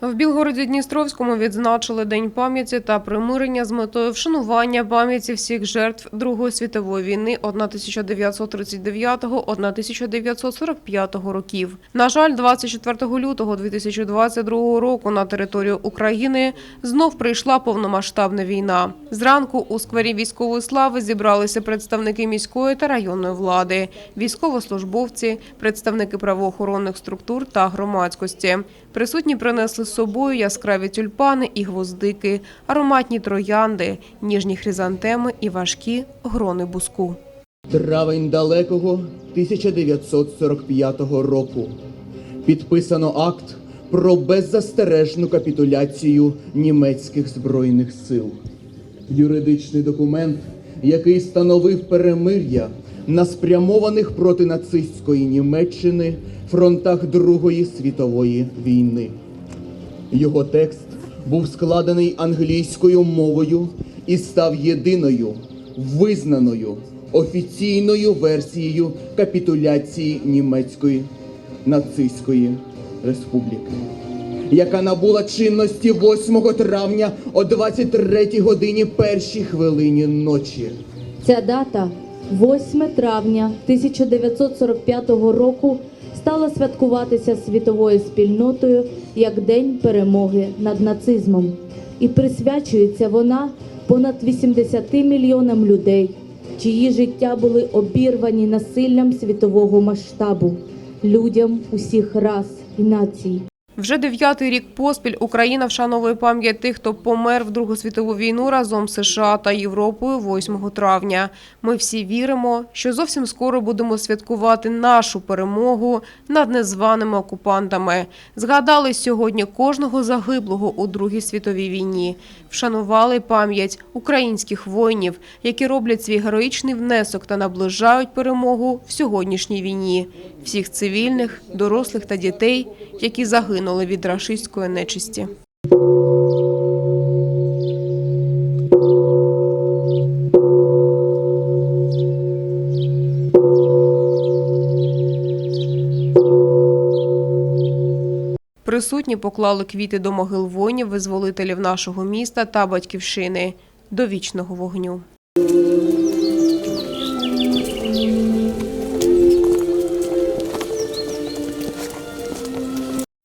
В Білгороді Дністровському відзначили День пам'яті та примирення з метою вшанування пам'яті всіх жертв Другої світової війни 1939-1945 років. На жаль, 24 лютого 2022 року на територію України знов прийшла повномасштабна війна. Зранку у сквері військової слави зібралися представники міської та районної влади, військовослужбовці, представники правоохоронних структур та громадськості. Присутні принесли собою яскраві тюльпани і гвоздики, ароматні троянди, ніжні хризантеми і важкі грони буску. Травень далекого 1945 року. Підписано акт про беззастережну капітуляцію німецьких збройних сил. Юридичний документ, який становив перемир'я на спрямованих проти нацистської Німеччини фронтах Другої світової війни. Його текст був складений англійською мовою і став єдиною визнаною офіційною версією капітуляції Німецької нацистської республіки, яка набула чинності 8 травня о 23 годині першій хвилині ночі. Ця дата, 8 травня 1945 року, стала святкуватися світовою спільнотою як День перемоги над нацизмом. І присвячується вона понад 80 мільйонам людей, чиї життя були обірвані насиллям світового масштабу, людям усіх рас і націй. Вже дев'ятий рік поспіль Україна вшановує пам'ять тих, хто помер в Другу світову війну разом з США та Європою 8 травня. Ми всі віримо, що зовсім скоро будемо святкувати нашу перемогу над незваними окупантами. Згадали сьогодні кожного загиблого у Другій світовій війні. Вшанували пам'ять українських воїнів, які роблять свій героїчний внесок та наближають перемогу в сьогоднішній війні. Всіх цивільних, дорослих та дітей, які загинули від рашистської нечисті. Присутні поклали квіти до могил воїнів-визволителів нашого міста та батьківщини до вічного вогню.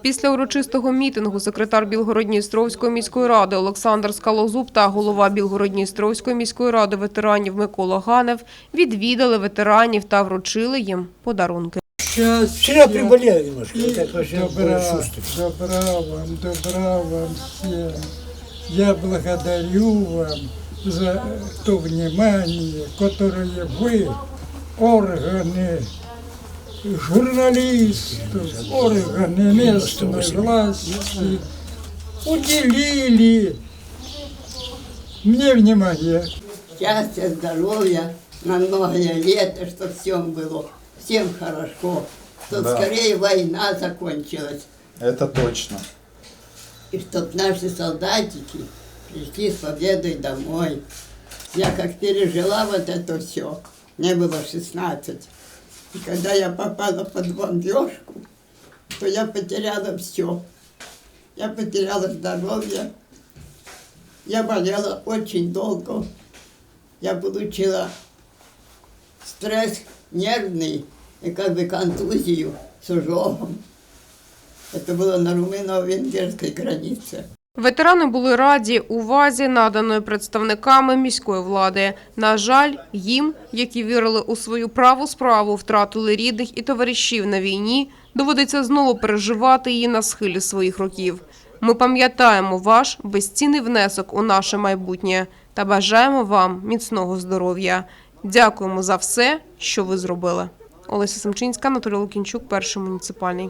Після урочистого мітингу секретар Білгородністровської міської ради Олександр Скалозуб та голова Білгородністровської міської ради ветеранів Микола Ганев відвідали ветеранів та вручили їм подарунки. Сейчас Вчера приболел немножко, добра, добра вам, добра вам всем. Я благодарю вам за то внимание, которое вы, органы, журналистов, органы местной власти уделили мне внимание. счастья, здоровья на многие лета, чтобы всем было, всем хорошо, чтобы Да. скорее война закончилась, Это точно. и чтобы наши солдатики пришли с победой домой. Я как пережила вот это все, мне было 16, и когда я попала под бомбежку, то я потеряла все. Я потеряла здоровье, я болела очень долго. Я получила стресс нервный и как бы контузию с ожогом. Это было на румыно-венгерской границе. Ветерани були раді увазі, наданої представниками міської влади. На жаль, їм, які вірили у свою праву справу, втратили рідних і товаришів на війні, доводиться знову переживати її на схилі своїх років. Ми пам'ятаємо ваш безцінний внесок у наше майбутнє та бажаємо вам міцного здоров'я. Дякуємо за все, що ви зробили. Олеся Семчинська, Анатолій Лукінчук, перший муніципальний.